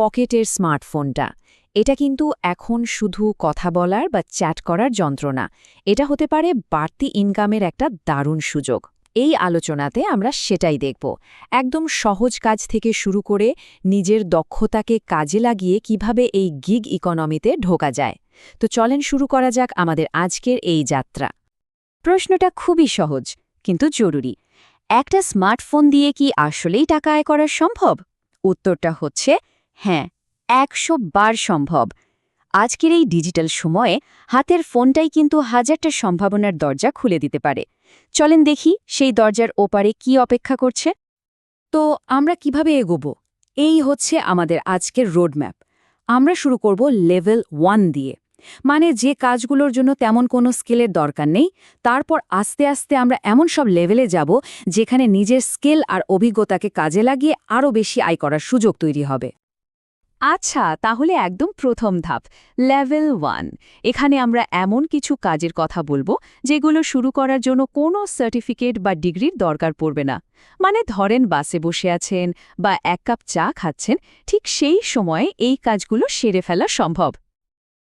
পকেটের স্মার্টফোনটা। এটা কিন্তু এখন শুধু কথা বলার বা চ্যাট করার যন্ত্র না, এটা হতে পারে বাড়তি ইনকামের একটা দারুণ সুযোগ। এই আলোচনাতে আমরা সেটাই দেখব। একদম সহজ কাজ থেকে শুরু করে নিজের দক্ষতাকে কাজে লাগিয়ে কীভাবে এই গিগ ইকোনমিতে ঢোকা যায়। তো চলেন শুরু করা যাক আমাদের আজকের এই যাত্রা। প্রশ্নটা খুবই সহজ, কিন্তু জরুরি। একটা স্মার্টফোন দিয়ে কি আসলেই টাকা আয় করা সম্ভব? উত্তরটা হচ্ছে হ্যাঁ একশো বার সম্ভব। আজকের এই ডিজিটাল সময়ে হাতের ফোনটাই কিন্তু হাজারটা সম্ভাবনার দরজা খুলে দিতে পারে। চলেন দেখি সেই দরজার ওপারে কি অপেক্ষা করছে। তো আমরা কীভাবে এগোব? এই হচ্ছে আমাদের আজকের রোডম্যাপ। আমরা শুরু করব লেভেল ওয়ান দিয়ে। মানে যে কাজগুলোর জন্য তেমন কোনো স্কিলের দরকার নেই। তারপর আস্তে আস্তে আমরা এমন সব লেভেলে যাব যেখানে নিজের স্কিল আর অভিজ্ঞতাকে কাজে লাগিয়ে আরও বেশি আয় করার সুযোগ তৈরি হবে। আচ্ছা তাহলে একদম প্রথম ধাপ, লেভেল ওয়ান। এখানে আমরা এমন কিছু কাজের কথা বলব, যেগুলো শুরু করার জন্য কোনো সার্টিফিকেট বা ডিগ্রির দরকার পড়বে না। মানে ধরেন বাসে বসে আছেন বা এক কাপ চা খাচ্ছেন, ঠিক সেই সময়ে এই কাজগুলো সেরে ফেলা সম্ভব।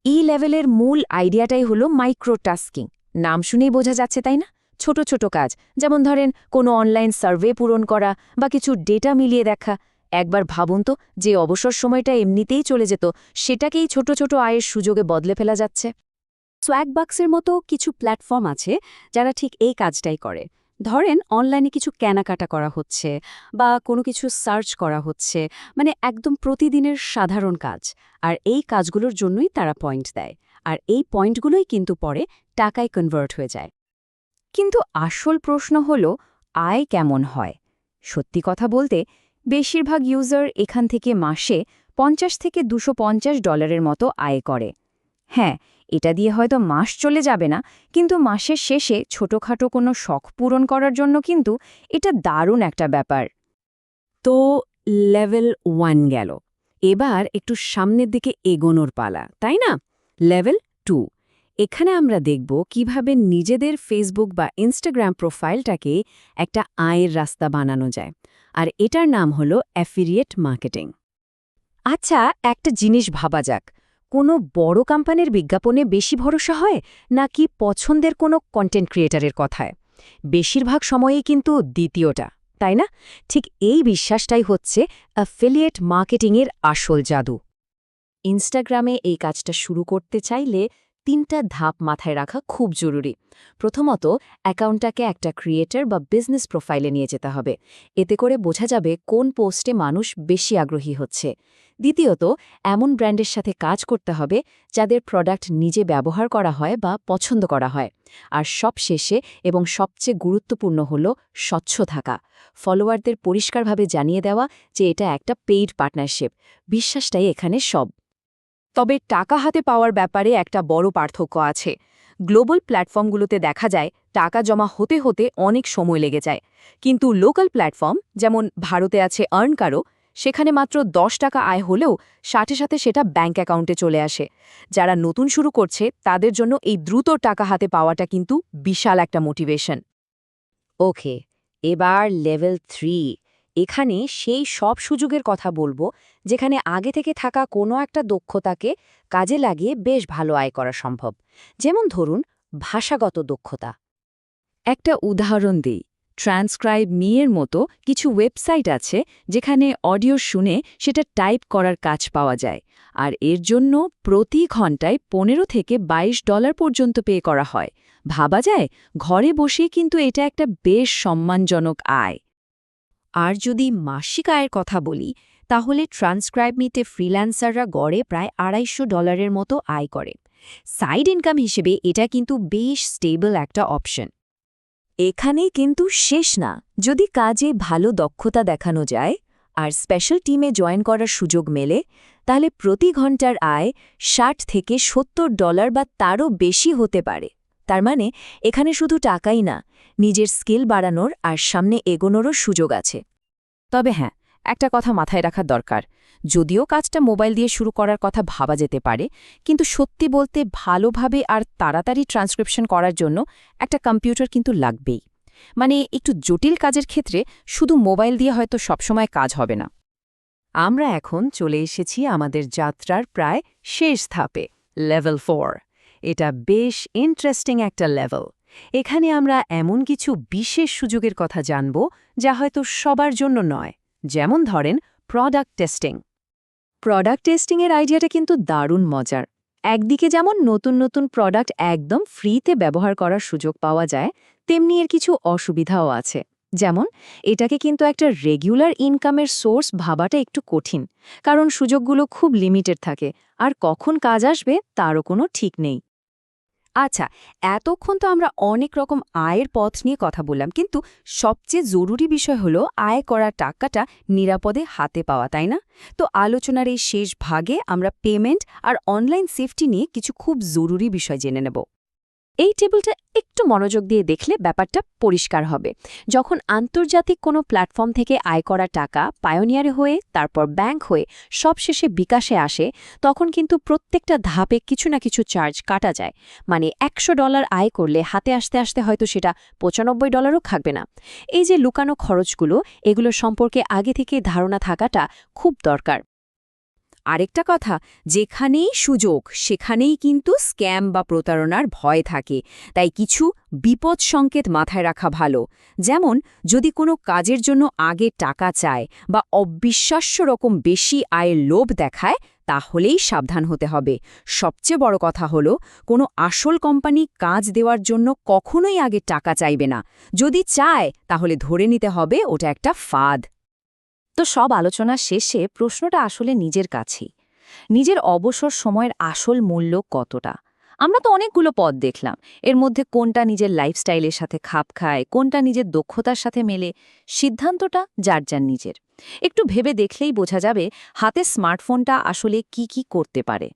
ই লেভেলের মূল আইডিয়াটাই হলো মাইক্রোটাস্কিং। নাম শুনেই বোঝা যাচ্ছে, তাই না? ছোট ছোট কাজ, যেমন ধরেন কোনো অনলাইন সার্ভে পূরণ করা বা কিছু ডেটা মিলিয়ে দেখা একবার ভাবুন তো যে অবসর সময়টা এমনিতেই চলে যেত, সেটাকেই ছোট ছোট আয়ের সুযোগে বদলে ফেলা যাচ্ছে। সোয়াগবাক্সের মতো কিছু প্ল্যাটফর্ম আছে যারা ঠিক এই কাজটাই করে। ধরেন অনলাইনে কিছু কেনাকাটা করা হচ্ছে বা কোনো কিছু সার্চ করা হচ্ছে মানে একদম প্রতিদিনের সাধারণ কাজ, আর এই কাজগুলোর জন্যই তারা পয়েন্ট দেয়, আর এই পয়েন্টগুলোই কিন্তু পরে টাকায় কনভার্ট হয়ে যায়। কিন্তু আসল প্রশ্ন হল, আয় কেমন হয়? সত্যি কথা বলতে বেশিরভাগ ইউজার এখান থেকে মাসে পঞ্চাশ থেকে দুশো ডলারের মতো আয় করে। হ্যাঁ এটা দিয়ে হয়তো মাস চলে যাবে না, কিন্তু মাসের শেষে ছোটখাটো কোনো শখ পূরণ করার জন্য কিন্তু এটা দারুণ একটা ব্যাপার। তো লেভেল ওয়ান গেল। এবার একটু সামনের দিকে এগোনোর পালা, তাই না? Level two. এখানে আমরা দেখব কীভাবে নিজেদের ফেসবুক বা ইনস্টাগ্রাম প্রোফাইলটাকে একটা আয়ের রাস্তা বানানো যায়। আর এটার নাম হলো অ্যাফিরিয়েট মার্কেটিং আচ্ছা একটা জিনিস ভাবা যাক। কোনো বড় কোম্পানির বিজ্ঞাপনে বেশি ভরসা হয়, নাকি পছন্দের কোনো কন্টেন্ট ক্রিয়েটারের কথায়? বেশিরভাগ সময়েই কিন্তু দ্বিতীয়টা, তাই না? ঠিক এই বিশ্বাসটাই হচ্ছে অ্যাফিলিয়েট মার্কেটিংয়ের আসল জাদু। ইনস্টাগ্রামে এই কাজটা শুরু করতে চাইলে তিনটা ধাপ মাথায় রাখা খুব জরুরি। প্রথমত, অ্যাকাউন্টটাকে একটা ক্রিয়েটার বা বিজনেস প্রোফাইলে নিয়ে যেতে হবে। এতে করে বোঝা যাবে কোন পোস্টে মানুষ বেশি আগ্রহী হচ্ছে। দ্বিতীয়ত, এমন ব্র্যান্ডের সাথে কাজ করতে হবে যাদের প্রোডাক্ট নিজে ব্যবহার করা হয় বা পছন্দ করা হয়। আর সব শেষে এবং সবচেয়ে গুরুত্বপূর্ণ হল স্বচ্ছ থাকা। ফলোয়ারদের পরিষ্কারভাবে জানিয়ে দেওয়া যে এটা একটা পেইড পার্টনারশিপ। বিশ্বাসটাই এখানে সব। তবে টাকা হাতে পাওয়ার ব্যাপারে একটা বড় পার্থক্য আছে। গ্লোবাল প্ল্যাটফর্মগুলোতে দেখা যায়, টাকা জমা হতে হতে অনেক সময় লেগে যায়। কিন্তু লোকাল প্ল্যাটফর্ম, যেমন ভারতে আছে আর্ন কারও সেখানে মাত্র দশ টাকা আয় হলেও সাথে সাথে সেটা ব্যাঙ্ক অ্যাকাউন্টে চলে আসে। যারা নতুন শুরু করছে, তাদের জন্য এই দ্রুত টাকা হাতে পাওয়াটা কিন্তু বিশাল একটা মোটিভেশন। ওকে, এবার লেভেল থ্রি। এখানে সেই সব সুযোগের কথা বলব, যেখানে আগে থেকে থাকা কোনো একটা দক্ষতাকে কাজে লাগিয়ে বেশ ভালো আয় করা সম্ভব। যেমন ধরুন, ভাষাগত দক্ষতা। একটা উদাহরণ দিই, ট্রান্সক্রাইব মিয়ের মতো কিছু ওয়েবসাইট আছে যেখানে অডিও শুনে সেটা টাইপ করার কাজ পাওয়া যায়, আর এর জন্য প্রতি ঘন্টায় পনেরো থেকে ২২ ডলার পর্যন্ত পে করা হয়। ভাবা যায়, ঘরে বসে কিন্তু এটা একটা বেশ সম্মানজনক আয়। আর যদি মাসিক আয়ের কথা বলি, তাহলে ট্রান্সক্রাইব মিতে ফ্রিল্যান্সাররা গড়ে প্রায় আড়াইশো ডলারের মতো আয় করে। সাইড ইনকাম হিসেবে এটা কিন্তু বেশ স্টেবল একটা অপশন এখানেই কিন্তু শেষ না। যদি কাজে ভালো দক্ষতা দেখানো যায় আর স্পেশাল টিমে জয়েন করার সুযোগ মেলে, তাহলে প্রতি ঘণ্টার আয় ষাট থেকে সত্তর ডলার বা তারও বেশি হতে পারে। তার মানে এখানে শুধু টাকাই না, নিজের স্কিল বাড়ানোর আর সামনে এগোনোরও সুযোগ আছে। তবে হ্যাঁ একটা কথা মাথায় রাখার দরকার। যদিও কাজটা মোবাইল দিয়ে শুরু করার কথা ভাবা যেতে পারে, কিন্তু সত্যি বলতে ভালোভাবে আর তাড়াতাড়ি ট্রান্সক্রিপশন করার জন্য একটা কম্পিউটার কিন্তু লাগবেই। মানে একটু জটিল কাজের ক্ষেত্রে শুধু মোবাইল দিয়ে হয়তো সবসময় কাজ হবে না। আমরা এখন চলে এসেছি আমাদের যাত্রার প্রায় শেষ ধাপে লেভেল ফোর এটা বেশ ইন্টারেস্টিং একটা লেভেল এখানে আমরা এমন কিছু বিশেষ সুযোগের কথা জানব যা হয়তো সবার জন্য নয়। যেমন ধরেন প্রোডাক্ট টেস্টিং প্রোডাক্ট টেস্টিংয়ের আইডিয়াটা কিন্তু দারুণ মজার। একদিকে যেমন নতুন নতুন প্রোডাক্ট একদম ফ্রিতে ব্যবহার করার সুযোগ পাওয়া যায়, তেমনি এর কিছু অসুবিধাও আছে। যেমন, এটাকে কিন্তু একটা রেগুলার ইনকামের সোর্স ভাবাটা একটু কঠিন, কারণ সুযোগগুলো খুব লিমিটেড থাকে, আর কখন কাজ আসবে তারও কোনো ঠিক নেই। আচ্ছা এতক্ষণ তো আমরা অনেক রকম আয়ের পথ নিয়ে কথা বললাম, কিন্তু সবচেয়ে জরুরি বিষয় হল আয় করা টাকাটা নিরাপদে হাতে পাওয়া, তাই না? তো আলোচনার এই শেষ ভাগে আমরা পেমেন্ট আর অনলাইন সেফটি নিয়ে কিছু খুব জরুরি বিষয় জেনে নেব। এই টেবিলটা একটু মনোযোগ দিয়ে দেখলে ব্যাপারটা পরিষ্কার হবে। যখন আন্তর্জাতিক কোনো প্ল্যাটফর্ম থেকে আয় করা টাকা পায়োনিয়ারে হয়ে, তারপর ব্যাংক হয়ে সবশেষে বিকাশে আসে, তখন কিন্তু প্রত্যেকটা ধাপে কিছু না কিছু চার্জ কাটা যায়। মানে একশো ডলার আয় করলে হাতে আসতে আসতে হয়তো সেটা পঁচানব্বই ডলারও থাকবে না। এই যে লুকানো খরচগুলো, এগুলো সম্পর্কে আগে থেকে ধারণা থাকাটা খুব দরকার। আরেকটা কথা, যেখানেই সুযোগ, সেখানেই কিন্তু স্ক্যাম বা প্রতারণার ভয় থাকে। তাই কিছু বিপদ সংকেত মাথায় রাখা ভালো। যেমন, যদি কোনো কাজের জন্য আগে টাকা চায় বা অবিশ্বাস্য রকম বেশি আয়ের লোভ দেখায়, তাহলেই সাবধান হতে হবে। সবচেয়ে বড় কথা হলো, কোনো আসল কোম্পানি কাজ দেওয়ার জন্য কখনোই আগে টাকা চাইবে না। যদি চায়, তাহলে ধরে নিতে হবে ওটা একটা ফাঁদ। তো সব আলোচনা শেষে প্রশ্নটা আসলে নিজের কাছেই। নিজের অবসর সময়ের আসল মূল্য কতটা? আমরা তো অনেকগুলো পদ দেখলাম। এর মধ্যে কোনটা নিজের লাইফস্টাইলের সাথে খাপ খায়, কোনটা নিজের দক্ষতার সাথে মেলে, সিদ্ধান্তটা যার যার নিজের। একটু ভেবে দেখলেই বোঝা যাবে হাতে স্মার্টফোনটা আসলে কি কি করতে পারে।